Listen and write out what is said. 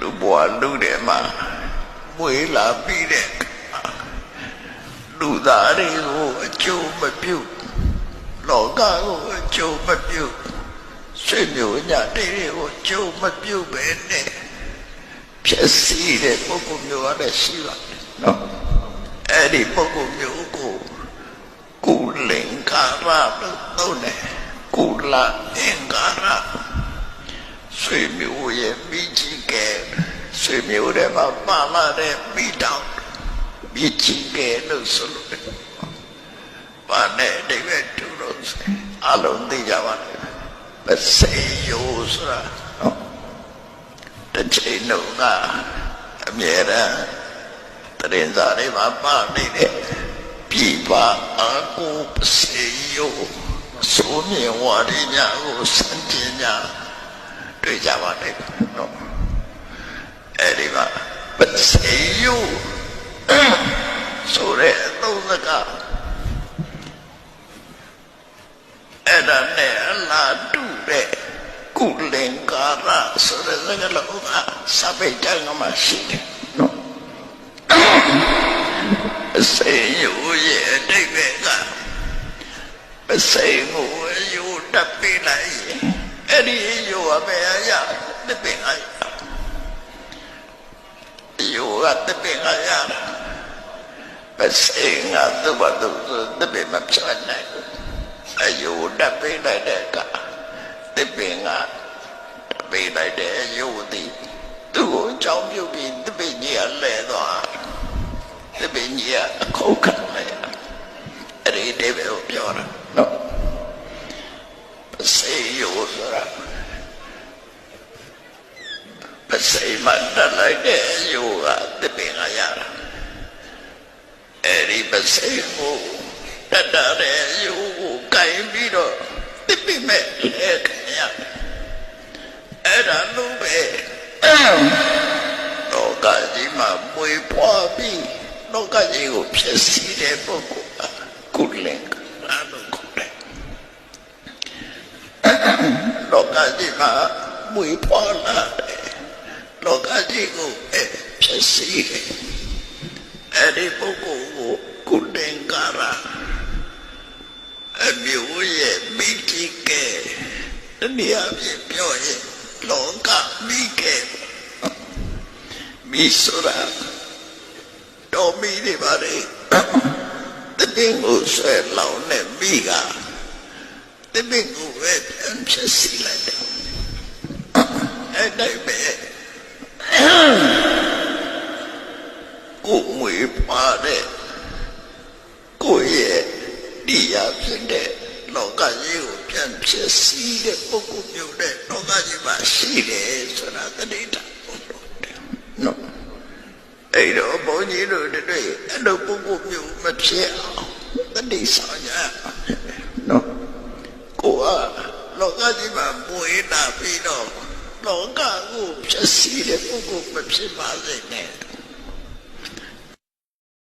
လူဘဝလူတယ်မှာမွေးလာပြီးတဲ့လူသားတွေကိုအကျိုးမပြုလောကကိုအကျိုးမပြုဆွေမျိုးညာတွေကိုအကျိုးမပြုပဲနဲ့ဖြစ်စီတဲ့ပုဂ္ဂိုလ်မျိုးကလည်းရှိပါတယ်နော်အဲ့ဒီပုဂ္ဂိုလ်မျိုးကိုကုလင်္ကာရလို့သုံးတယ်ကုလအင်္ကာရ ဆွေမျိုးရဲ့မိကြီးကဲဆွေမျိုးတွေမှာပါလာတဲ့မိတောင်မိကြီးကဲလို့ဆိုလို့တယ်။ဘာနဲ့ဒီပဲတူလို့အလုံးသိကြပါလေ။မစေယောဆိုတာနော်။တစ်ချိန်လုံးကအမြဲတမ်းတရင်စားတွေမှာပါနေတဲ့ပြပါအကူစေယောဆိုမြင်ဝရညာကိုစံတင်ညာ တွေ့ကြပါလိမ့်မယ်နော်အဲ့ဒီမှာပစေယုဆိုတဲ့အသုံးစကားအဲ့ဒါနဲ့အလားတူတဲ့ကုလင်္ကာရဆိုတဲ့စကားလုံးကစပိတ်တန်ကမှရှိတယ်နော်ပစေယုရဲ့အတိတ်ကပစေကိုယူတပ်ပြလိုက် ရင်အဲ့ဒီယူကဘယ်ရတပင်အယူကတပင်အရပစေငါသူ့ဘာသူတပင်မပြတ်နိုင်အယူတပ်ပြလိုက်တဲ့ကတပင်ကတပင်လိုက်တဲ့အယူသည်သူ့ကိုအကြောင်းပြုပြီးတပင်ကြီးကလဲသွားတပင်ကြီးကအခုတ်ခံလိုက်အဲ့ဒီတေဘယ်ကိုပြောတာနော် မတလိုက်တဲ့ယောကတပင်ကရတာအဲ့ဒီပစေကိုတတ်တဲ့ယောကိုကင်ပြီးတော့တပင်မဲ့လက်ခရအဲ့ဒါလို့ပဲလောကကြီးမှာမွေဖွားပြီးလောကကြီးကိုဖြစ်စီတဲ့ပုဂ္ဂိုလ်ကကုလင်္ကာလို့ခေါ်တယ်လောကကြီးမှာမွေဖွားလာတယ် လောကကြီးကိုအဲဖြစ်စီတယ်အဲ့ဒီပုဂ္ဂိုလ်ကိုကုလင်္ကာရအမျိုးရဲ့မိတိကဲတနည်းအားဖြင့်ပြောရင်လောကမိကဲမိဆိုရာတော်မိတွေပါလေတပင်းကိုဆွဲလောင်တဲ့မိကတပည့်ကိုပဲပြန်ဖြစ်စီလိုက်တယ်အဲ့တိုင်းပဲ ကိုမွေပါတဲ့ကိုရဲ့ဒီရဖြစ်တဲ့လောကကြီးကိုပြန်ဖြစ်စီတဲ့ပုဂ္ဂိုလ်မျိုးတဲ့လောကကြီးမှာရှိတယ်ဆိုတာတတိတာနော်အဲ့တော့ဘုန်းကြီးတို့တွေအဲ့လိုပုဂ္ဂိုလ်မျိုးမဖြစ်အောင်တတိဆောင်ကြနော်ကိုကလောကကြီးမှာမွေးလာပြီးတော့ လောကကိုဖြစ်စီတဲ့ပုဂ္ဂိုလ်မဖြစ်ပါစေနဲ့